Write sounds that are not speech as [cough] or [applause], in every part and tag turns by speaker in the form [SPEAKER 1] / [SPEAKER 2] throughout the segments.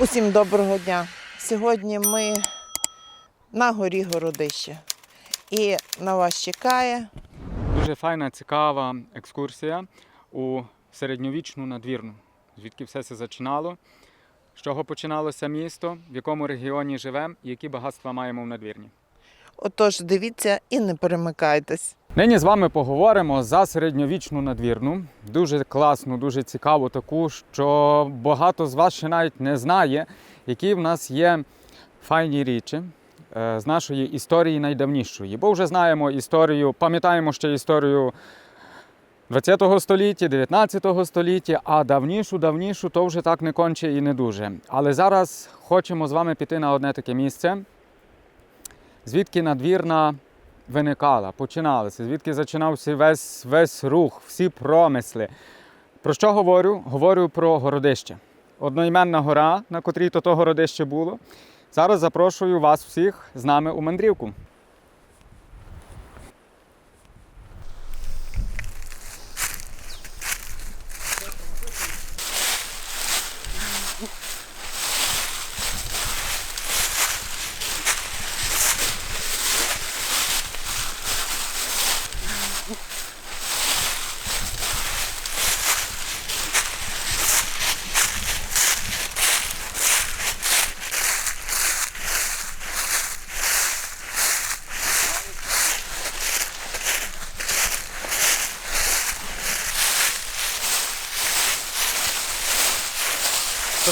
[SPEAKER 1] Усім доброго дня. Сьогодні ми на горі Городище. І на вас чекає
[SPEAKER 2] Дуже файна, цікава екскурсія у середньовічну надвірну. Звідки все це зачинало, з чого починалося місто, в якому регіоні живемо і які багатства маємо в надвірні.
[SPEAKER 1] Отож, дивіться і не перемикайтесь.
[SPEAKER 2] Нині з вами поговоримо за середньовічну надвірну. Дуже класну, дуже цікаву таку, що багато з вас ще навіть не знає, які в нас є файні річі е, з нашої історії найдавнішої. Бо вже знаємо історію, пам'ятаємо ще історію 20 століття, 19 століття, а давнішу, давнішу то вже так не конче і не дуже. Але зараз хочемо з вами піти на одне таке місце, звідки надвірна виникала, починалася, звідки зачинався весь, весь рух, всі промисли. Про що говорю? Говорю про городище. Одноіменна гора, на котрій то, то городище було. Зараз запрошую вас всіх з нами у мандрівку.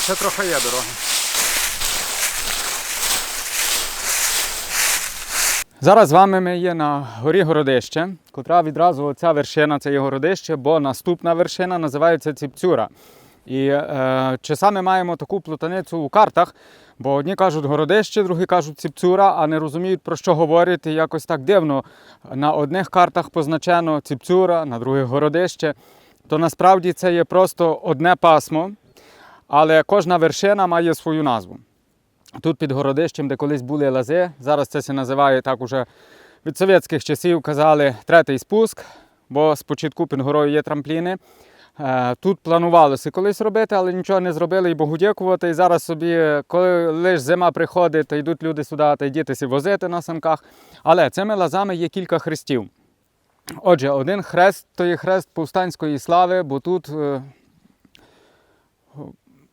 [SPEAKER 2] Ще трохи є дорога. Зараз з вами ми є на горі Городище, котра відразу оця вершина це є городище, бо наступна вершина називається Ціпцюра. І е, часами маємо таку плутаницю у картах, бо одні кажуть городище, другі кажуть Ціпцюра, а не розуміють про що говорять. І якось так дивно. На одних картах позначено Ціпцюра, на других городище. То насправді це є просто одне пасмо, але кожна вершина має свою назву. Тут під городищем, де колись були лази, зараз це се називає так уже від совєтських часів казали третій спуск, бо спочатку під горою є трампліни. Е, Тут планувалося колись робити, але нічого не зробили і Богу дякувати. І зараз собі, коли лише зима приходить, то йдуть люди сюди та й дітися возити на санках. Але цими лазами є кілька хрестів. Отже, один хрест то є хрест повстанської слави, бо тут е,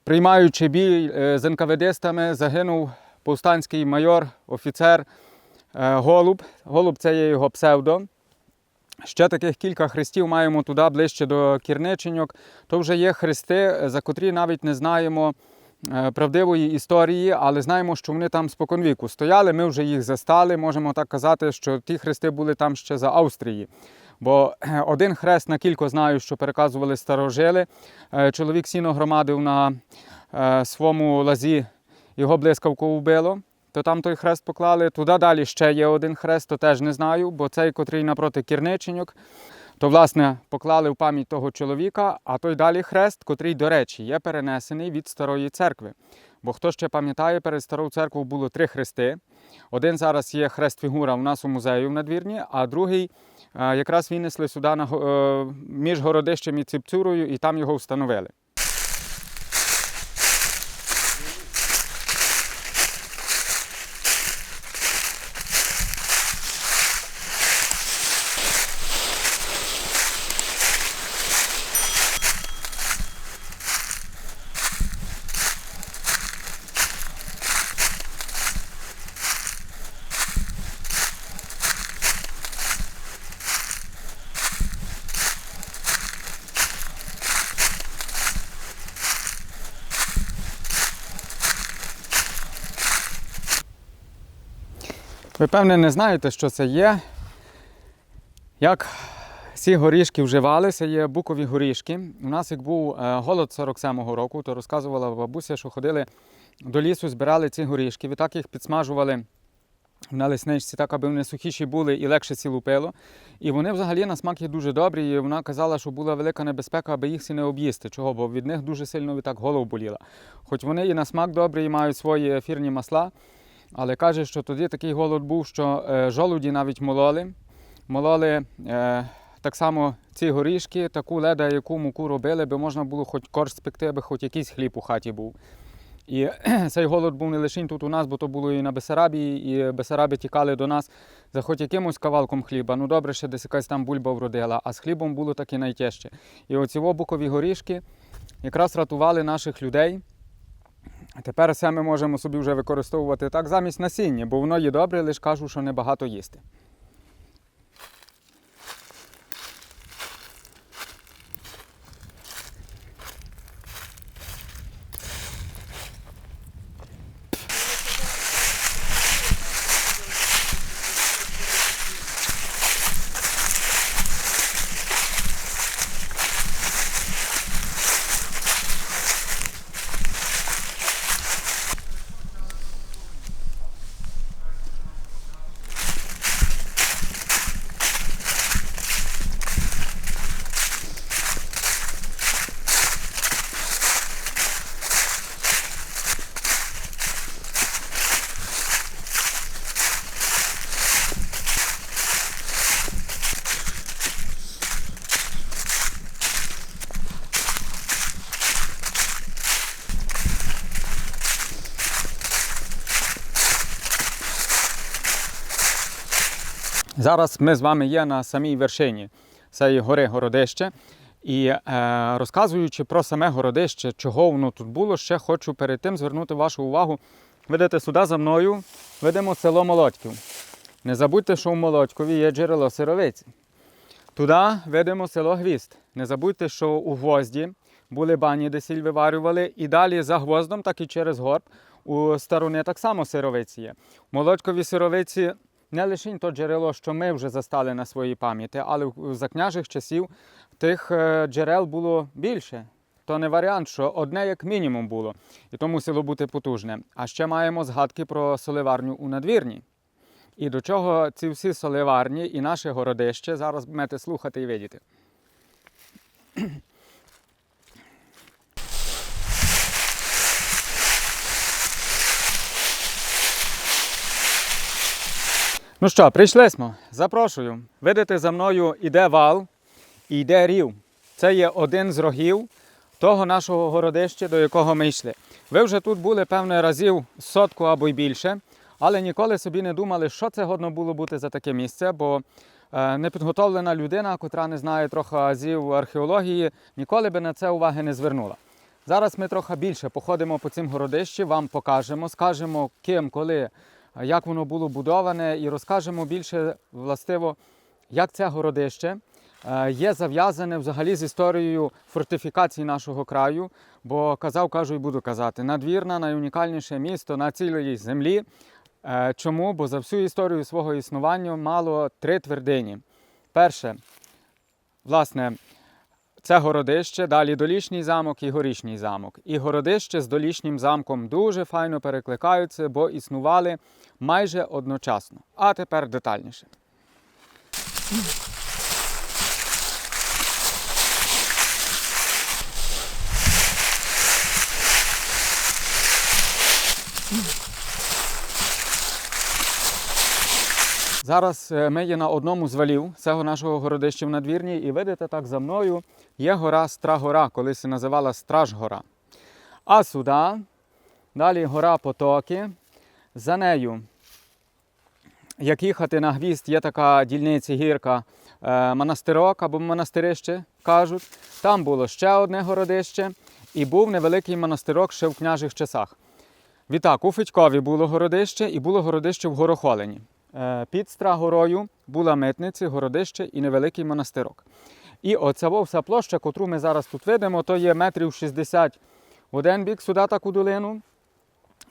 [SPEAKER 2] Приймаючи бій е, з НКВДстами, загинув повстанський майор, офіцер е, Голуб. Голуб це є його псевдо. Ще таких кілька хрестів маємо туди ближче до Кірниченьок. То вже є хрести, за котрі навіть не знаємо е, правдивої історії, але знаємо, що вони там споконвіку стояли. Ми вже їх застали. Можемо так казати, що ті хрести були там ще за Австрії. Бо е, один хрест на кілько знаю, що переказували старожили. Е, Чоловік сіно громадив на е, своєму лазі, його блискавку вбило. То там той хрест поклали. Туди далі ще є один хрест, то теж не знаю, бо цей, котрий напроти Кірниченьок, то власне поклали в пам'ять того чоловіка, а той далі хрест, котрий, до речі, є перенесений від старої церкви. Бо хто ще пам'ятає, перед старою церквою було три хрести. Один зараз є хрест фігура у нас у музеї в надвірні, а другий е, якраз винесли сюди е, між городищем і ципцюрою, і там його встановили. Ви певне не знаєте, що це є. Як ці горішки вживалися, є букові горішки. У нас як був е, голод 47-го року, то розказувала бабуся, що ходили до лісу, збирали ці горішки, і так їх підсмажували на лесничці, так аби вони сухіші були і легше сі лупило. І вони взагалі на смак є дуже добрі. І вона казала, що була велика небезпека, аби їх всі не об'їсти. Чого? Бо від них дуже сильно так голова боліла. Хоч вони і на смак добрі, і мають свої ефірні масла. Але каже, що тоді такий голод був, що е, жолуді навіть мололи. Мололи е, так само ці горішки, таку леда, яку муку робили, би можна було хоч корж спекти, аби хоч якийсь хліб у хаті був. І [clears throat] цей голод був не лише тут у нас, бо то було і на Бесарабії, і Бесараби тікали до нас за хоч якимось кавалком хліба. Ну добре, ще десь якась там бульба вродила, а з хлібом було таки найтяжче. І оці букові горішки якраз рятували наших людей. Тепер все ми можемо собі вже використовувати так замість насіння, бо воно є добре, лише кажу, що небагато їсти. Зараз ми з вами є на самій вершині цієї гори Городище. І е, розказуючи про саме городище, чого воно тут було, ще хочу перед тим звернути вашу увагу. Видите, сюди за мною видимо село Молодьків. Не забудьте, що в Молодькові є джерело сировиці. Туди видимо село Гвізд. Не забудьте, що у гвозді були бані, де сіль виварювали, і далі за гвоздом, так і через горб. У сторони так само сировиці є. У Молодькові сировиці не лише то джерело, що ми вже застали на своїй пам'яті, але за княжих часів тих е, джерел було більше. То не варіант, що одне як мінімум було, і то мусило бути потужне. А ще маємо згадки про соливарню у надвірні. І до чого ці всі соливарні і наше городище зараз будете слухати і видіти. Ну що, прийшли. Запрошую. Видите, за мною іде вал і йде рів. Це є один з рогів того нашого городища, до якого ми йшли. Ви вже тут були певне разів сотку або й більше, але ніколи собі не думали, що це годно було бути за таке місце, бо е, непідготовлена людина, котра не знає трохи азів археології, ніколи би на це уваги не звернула. Зараз ми трохи більше походимо по цим городищі, вам покажемо, скажемо ким, коли, як воно було будоване, і розкажемо більше властиво, як це городище е, є зав'язане взагалі з історією фортифікацій нашого краю. Бо казав, кажу і буду казати, надвірна найунікальніше місто на цілій землі. Е, Чому? Бо за всю історію свого існування мало три твердині. Перше, власне, це городище, далі долішній замок і горішній замок. І городище з долішнім замком дуже файно перекликаються, бо існували майже одночасно. А тепер детальніше. Зараз е, ми є на одному з валів цього нашого городища в надвірні, і видите, так за мною є гора Страгора, колись називала Стражгора. А сюди, далі гора Потоки. За нею, як їхати на гвізд, є така дільниця гірка е, монастирок або монастирище кажуть. Там було ще одне городище, і був невеликий монастирок ще в княжих часах. Відтак, у Федькові було городище і було городище в Горохолені. Е, Під Страгорою була митниця, городище і невеликий монастирок. І оця вся площа, котру ми зараз тут видимо, то є метрів 60 в один бік сюди таку долину,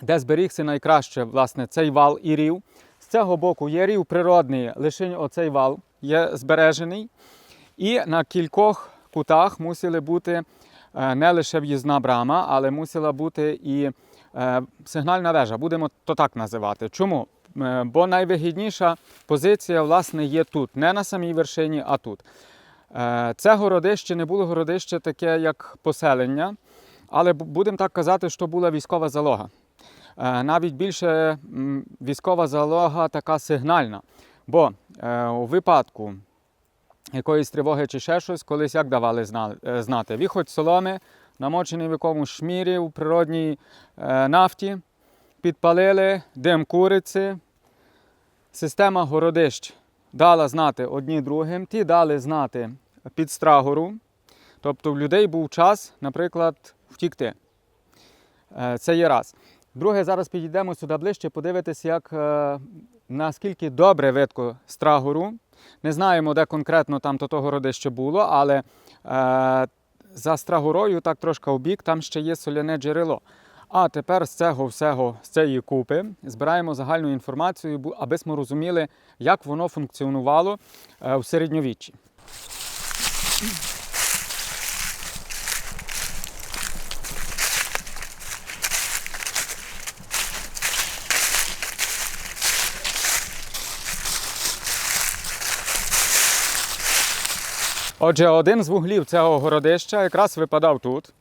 [SPEAKER 2] де зберігся найкраще власне, цей вал і рів. З цього боку є рів природний, лише оцей вал є збережений. І на кількох кутах мусили бути е, не лише в'їзна брама, але мусила бути і е, сигнальна вежа, будемо то так називати. Чому? Е, Бо найвигідніша позиція власне є тут, не на самій вершині, а тут. Е, Це городище не було городище таке, як поселення, але будемо так казати, що була військова залога. Е, Навіть більше військова залога така сигнальна. Бо у випадку якоїсь тривоги чи ще щось, колись як давали знати. Віхоть соломи, намочений в якомусь шмірі у природній нафті, підпалили, дим куриці. Система городищ дала знати одні другим, ті дали знати під страгору. Тобто в людей був час, наприклад, втікти. Е, Це є раз. Друге, зараз підійдемо сюди ближче, подивитись, як е, наскільки добре видко страгору. Не знаємо, де конкретно там то того родище було, але е, за страгорою, так трошки в бік, там ще є соляне джерело. А тепер з цього всього, з цієї купи, збираємо загальну інформацію, аби ми розуміли, як воно функціонувало е, в середньовіччі. Отже, один з вуглів цього городища якраз випадав тут.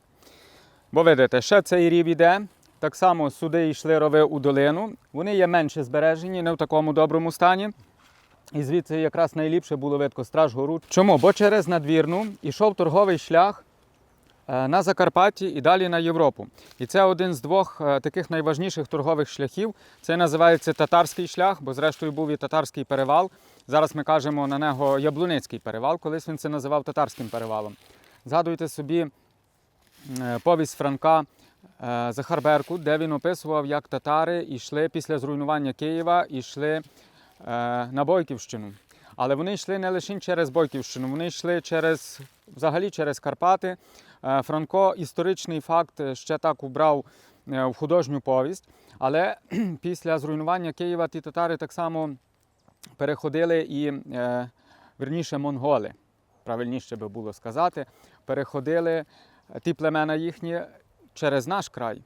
[SPEAKER 2] Бо видите, ще цей рів іде. Так само сюди йшли рови у долину. Вони є менше збережені, не в такому доброму стані. І звідси якраз найліпше було видко Стражгору. Чому? Бо через надвірну йшов торговий шлях е, на Закарпатті і далі на Європу. І це один з двох е, таких найважніших торгових шляхів. Це називається татарський шлях, бо зрештою був і татарський перевал. Зараз ми кажемо на нього Яблуницький перевал, колись він це називав татарським перевалом. Згадуйте собі повість Франка е, Захар Беркут, де він описував, як татари йшли після зруйнування Києва, йшли е, на Бойківщину. Але вони йшли не лише через Бойківщину, вони йшли через взагалі через Карпати. Е, Франко історичний факт ще так убрав е, в художню повість. Але [clears throat] після зруйнування Києва ті татари так само переходили і, е, верніше, монголи, правильніше би було сказати, переходили е, ті племена їхні через наш край.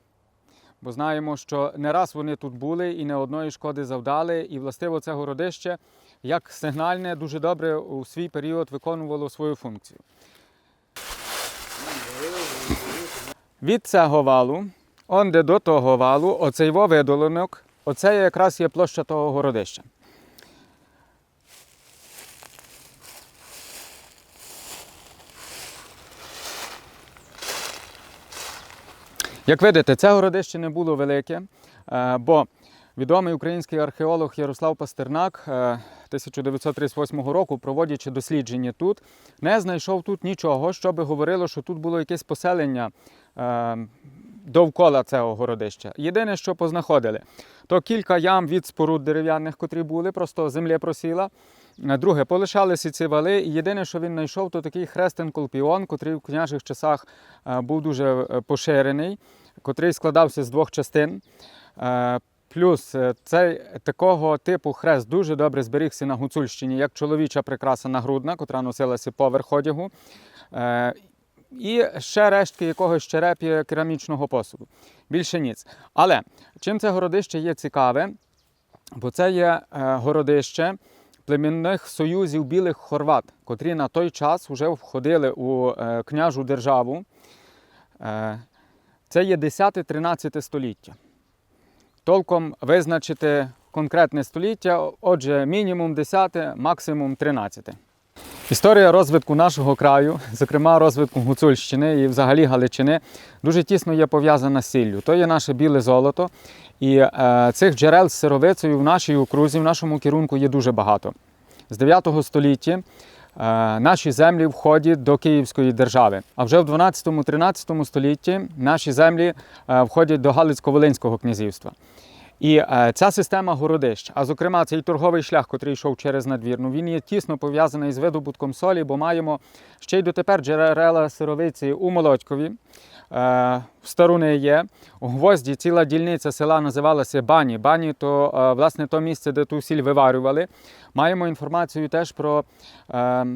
[SPEAKER 2] Бо знаємо, що не раз вони тут були і не одної шкоди завдали, і властиво це городище, як сигнальне, дуже добре у свій період виконувало свою функцію. Від цього валу, онде до того валу, оцей видолинок, оце якраз є площа того городища. Як видите, це городище не було велике, е, бо відомий український археолог Ярослав Пастернак е, 1938 року, проводячи дослідження тут, не знайшов тут нічого, що би говорило, що тут було якесь поселення е, довкола цього городища. Єдине, що познаходили, то кілька ям від споруд дерев'яних, котрі були, просто земля просіла. Е, Друге, полишалися ці вали, і єдине, що він знайшов, то такий хрестен колпіон, котрий в княжих часах е, був дуже е, поширений, котрий складався з двох частин. Плюс цей такого типу хрест дуже добре зберігся на Гуцульщині, як чоловіча прикраса нагрудна, котра носилася поверх одягу. І ще рештки якогось череп'я керамічного посуду. Більше ніц. Але чим це городище є цікаве, бо це є городище племінних союзів білих хорват, котрі на той час вже входили у е, княжу державу. Е, Це є 10-13 століття. Толком визначити конкретне століття, отже, мінімум 10, максимум 13. Історія розвитку нашого краю, зокрема розвитку Гуцульщини і взагалі Галичини, дуже тісно є пов'язана з сіллю. То є наше біле золото. І е, цих джерел з сировицею в нашій окрузі, в нашому керунку є дуже багато. З 9 століття е, наші землі входять до Київської держави. А вже в 12-13 столітті наші землі е, входять до Галицько-Волинського князівства. І е, ця система городищ, а зокрема цей торговий шлях, який йшов через надвірну, він є тісно пов'язаний з видобутком солі, бо маємо ще й дотепер джерела сировиці у Молодькові. Е, в Старуни є. У Гвозді ціла дільниця села називалася Бані. Бані то е, власне то місце, де ту сіль виварювали. Маємо інформацію теж про е,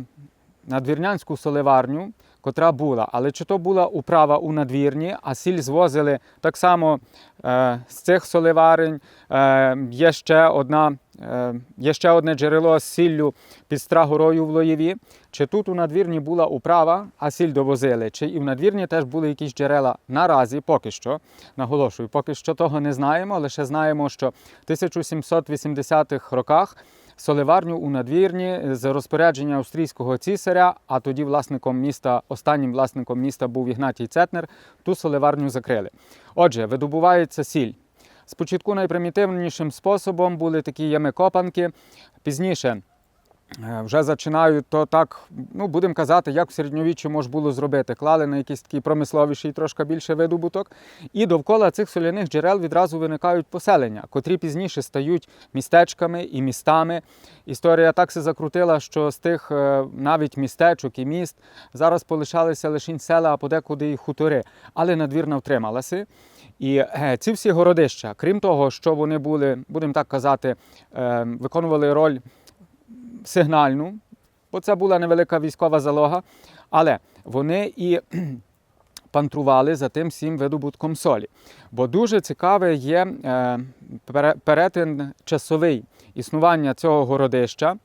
[SPEAKER 2] надвірнянську соливарню, котра була. Але чи то була управа у надвірні, а сіль звозили так само з цих соливарень. Є, ще одна, є ще одне джерело з сіллю під Страгорою в Лоєві. Чи тут у надвірні була управа, а сіль довозили? Чи і в надвірні теж були якісь джерела? Наразі поки що, наголошую, поки що того не знаємо, лише знаємо, що в 1780-х роках соливарню у надвірні з розпорядження австрійського цісаря, а тоді власником міста, останнім власником міста був Ігнатій Цетнер, ту соливарню закрили. Отже, видобувається сіль. Спочатку найпримітивнішим способом були такі ями-копанки, пізніше Е, Вже починають то так, ну будемо казати, як в середньовіччі можна було зробити. Клали на якийсь такий промисловіший, трошки більше видобуток. І довкола цих соляних джерел відразу виникають поселення, котрі пізніше стають містечками і містами. Історія так се закрутила, що з тих е, навіть містечок і міст зараз полишалися лише села, а подекуди і хутори. Але надвірна втрималася. І е, ці всі городища, крім того, що вони були, будемо так казати, е, виконували роль сигнальну, бо це була невелика військова залога, але вони і [clears throat] пантрували за тим всім видобутком солі. Бо дуже цікаве є е, перетин часовий існування цього городища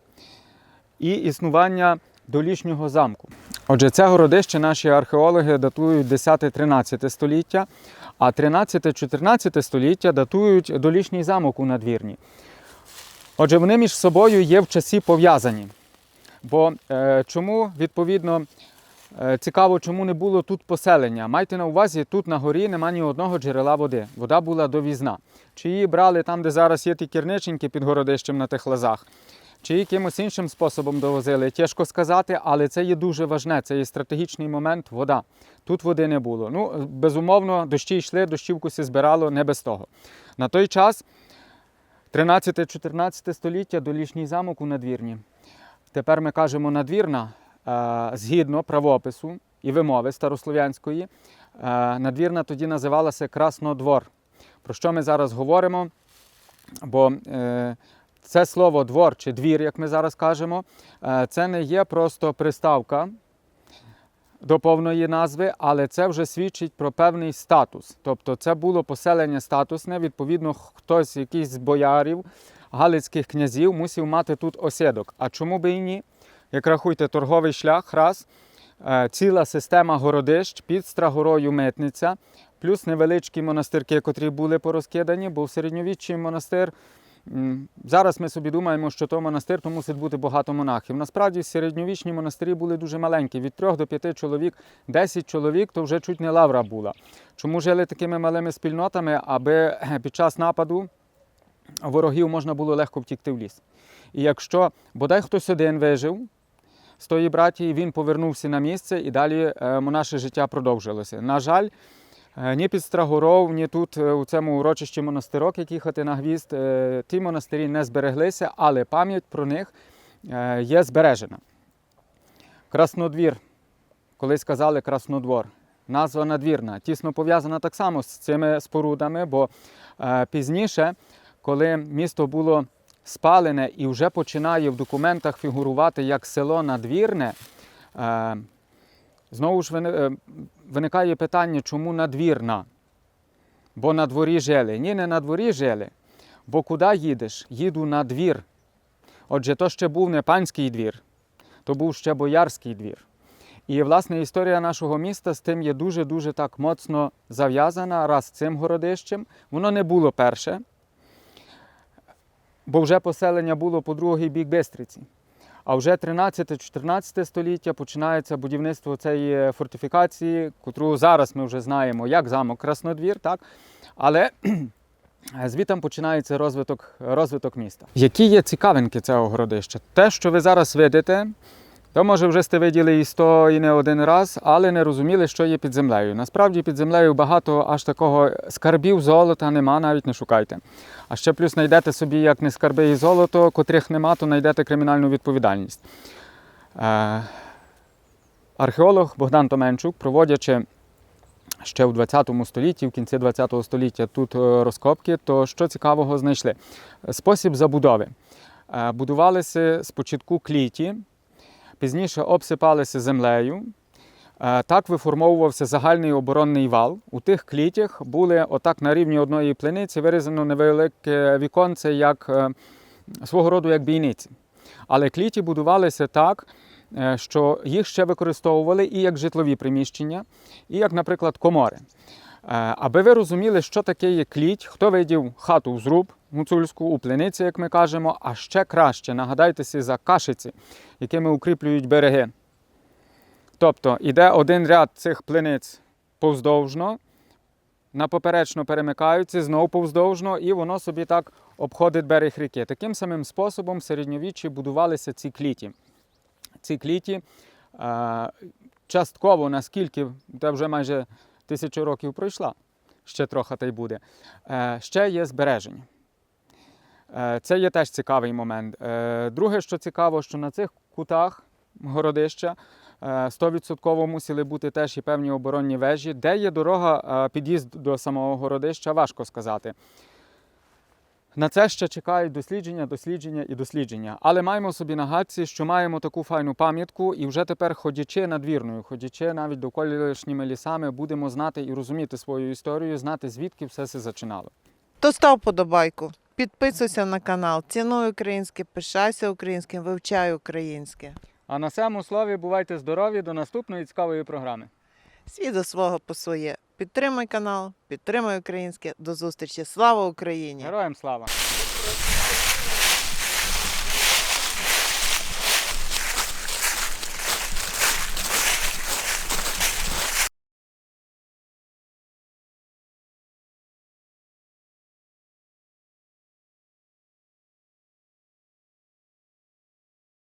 [SPEAKER 2] і існування долішнього замку. Отже, це городище наші археологи датують 10-13 століття, а 13-14 століття датують долішній замок у надвірні. Отже, вони між собою є в часі пов'язані. Бо е, чому, відповідно, е, цікаво, чому не було тут поселення. Майте на увазі, тут на горі нема ні одного джерела води. Вода була довізна. Чи її брали там, де зараз є ті кірниченьки під городищем на тих лазах, чи якимось іншим способом довозили, тяжко сказати, але це є дуже важне, це є стратегічний момент вода. Тут води не було. Ну, безумовно, дощі йшли, дощівку сі збирало не без того. На той час 13-14 століття долішній замок у надвірні. Тепер ми кажемо надвірна е, згідно правопису і вимови старослов'янської. е, Надвірна тоді називалася Краснодвор. Про що ми зараз говоримо? Бо е, це слово двор чи двір, як ми зараз кажемо, е, це не є просто приставка до повної назви, але це вже свідчить про певний статус. Тобто це було поселення статусне, відповідно, хтось, якийсь з боярів, галицьких князів мусив мати тут осідок. А чому би і ні? Як рахуйте, торговий шлях, раз, е, ціла система городищ під Страгорою Митниця, плюс невеличкі монастирки, котрі були порозкидані, бо в середньовіччі монастир. Зараз ми собі думаємо, що то монастир, то мусить бути багато монахів. Насправді середньовічні монастирі були дуже маленькі, від 3 до 5 чоловік, 10 чоловік то вже чуть не лавра була. Чому жили такими малими спільнотами, аби е, під час нападу ворогів можна було легко втікти в ліс. І якщо бодай хтось один вижив з тої братії, він повернувся на місце і далі е, наше життя продовжилося. На жаль, ні під Страгоров, ні тут е, у цьому урочищі монастирок, як їхати на гвізд, е, ті монастирі не збереглися, але пам'ять про них е, є збережена. Краснодвір, колись казали Краснодвор. Назва надвірна, тісно пов'язана так само з цими спорудами, бо е, пізніше, коли місто було спалене і вже починає в документах фігурувати як село надвірне, е, знову ж е, виникає питання, чому надвірна? Бо на дворі жили. Ні, не на дворі жили. Бо куди їдеш? Їду на двір. Отже, то ще був не панський двір, то був ще боярський двір. І власне історія нашого міста з тим є дуже-дуже так моцно зав'язана раз цим городищем. Воно не було перше, бо вже поселення було по другий бік Бистриці. А вже 13-14 століття починається будівництво цієї фортифікації, котру зараз ми вже знаємо як замок Краснодвір, так? але [clears throat] звітом починається розвиток, розвиток міста. Які є цікавинки цього городища? Те, що ви зараз видите, то може вже сте виділи і сто і не один раз, але не розуміли, що є під землею. Насправді під землею багато аж такого скарбів золота нема, навіть не шукайте. А ще плюс знайдете собі як не скарби і золото, котрих нема, то знайдете кримінальну відповідальність. Е, археолог Богдан Томенчук, проводячи ще в 20 столітті, в кінці 20 століття тут е, розкопки, то що цікавого знайшли? Спосіб забудови. Е, Будувалися спочатку кліті, пізніше обсипалися землею. Е, Так виформовувався загальний оборонний вал. У тих клітях були отак на рівні одної плениці вирізано невелике віконце, як е, свого роду як бійниці. Але кліті будувалися так, е, що їх ще використовували і як житлові приміщення, і як, наприклад, комори. Аби ви розуміли, що таке є кліть, хто видів хату в зруб, гуцульську, у плениці, як ми кажемо, а ще краще нагадайтеся за кашиці, якими укріплюють береги. Тобто іде один ряд цих плениць повздовжно, на поперечно перемикаються, знову повздовжно, і воно собі так обходить берег ріки. Таким самим способом в середньовіччі будувалися ці кліті. Ці кліті е, частково, наскільки це вже майже тисячу років пройшла, ще трохи та й буде, е, ще є збережені. Е, Це є теж цікавий момент. Е, Друге, що цікаво, що на цих кутах городища е, 100% мусили бути теж і певні оборонні вежі. Де є дорога, е, під'їзд до самого городища, важко сказати. На це ще чекають дослідження, дослідження і дослідження. Але маємо собі на гадці, що маємо таку файну пам'ятку, і вже тепер, ходячи надвірною, ходячи навіть довколишніми лісами, будемо знати і розуміти свою історію, знати звідки все це зачинало.
[SPEAKER 1] То став подобайку, підписуйся на канал, цінуй українське, пишайся українським, вивчай українське.
[SPEAKER 2] А на цьому слові бувайте здорові до наступної цікавої програми.
[SPEAKER 1] Свій до свого по своє. Підтримай канал, підтримай українське. До зустрічі. Слава Україні!
[SPEAKER 2] Героям слава!